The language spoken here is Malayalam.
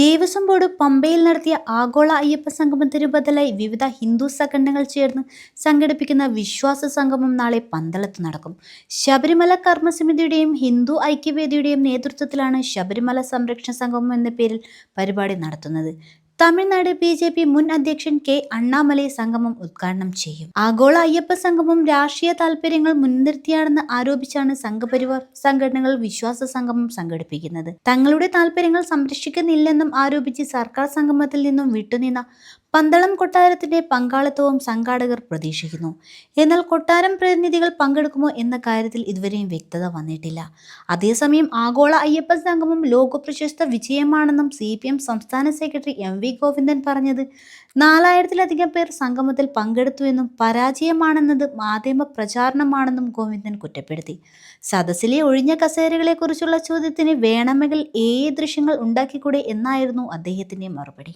ദേവസ്വം ബോർഡ് പമ്പയിൽ നടത്തിയ ആഗോള അയ്യപ്പ സംഗമത്തിന് ബദലായി വിവിധ ഹിന്ദു സംഘടനകൾ ചേർന്ന് സംഘടിപ്പിക്കുന്ന വിശ്വാസ സംഗമം നാളെ പന്തളത്ത് നടക്കും. ശബരിമല കർമ്മസമിതിയുടെയും ഹിന്ദു ഐക്യവേദിയുടെയും നേതൃത്വത്തിലാണ് ശബരിമല സംരക്ഷണ സംഗമം എന്ന പേരിൽ പരിപാടി നടത്തുന്നത്. തമിഴ്നാട് ബി ജെ പി മുൻ അധ്യക്ഷൻ കെ അണ്ണാമലൈ സംഗമം ഉദ്ഘാടനം ചെയ്യും. ആഗോള അയ്യപ്പ സംഗമം രാഷ്ട്രീയ താൽപര്യങ്ങൾ മുൻനിർത്തിയാണെന്ന് ആരോപിച്ചാണ് സംഘപരിവാർ സംഘടനകൾ വിശ്വാസ സംഗമം സംഘടിപ്പിക്കുന്നത്. തങ്ങളുടെ താൽപര്യങ്ങൾ സംരക്ഷിക്കുന്നില്ലെന്നും ആരോപിച്ച് സർക്കാർ സംഗമത്തിൽ നിന്നും വിട്ടുനിന്ന പന്തളം കൊട്ടാരത്തിന്റെ പങ്കാളിത്തവും സംഘാടകർ പ്രതീക്ഷിക്കുന്നു. എന്നാൽ കൊട്ടാരം പ്രതിനിധികൾ പങ്കെടുക്കുമോ എന്ന കാര്യത്തിൽ ഇതുവരെയും വ്യക്തത വന്നിട്ടില്ല. അതേസമയം ആഗോള അയ്യപ്പ സംഗമം ലോക പ്രശസ്ത വിജയമാണെന്നും സി പി എം സംസ്ഥാന സെക്രട്ടറി എം വി ഗോവിന്ദൻ പറഞ്ഞത് നാലായിരത്തിലധികം പേർ സംഗമത്തിൽ പങ്കെടുത്തുവെന്നും പരാജയമാണെന്നത് മാധ്യമ പ്രചാരണമാണെന്നും ഗോവിന്ദൻ കുറ്റപ്പെടുത്തി. സദസ്സിലെ ഒഴിഞ്ഞ കസേരകളെക്കുറിച്ചുള്ള ചോദ്യത്തിന് വേണമെങ്കിൽ ഏ ദൃശ്യങ്ങൾ ഉണ്ടാക്കിക്കൂടെ എന്നായിരുന്നു അദ്ദേഹത്തിന്റെ മറുപടി.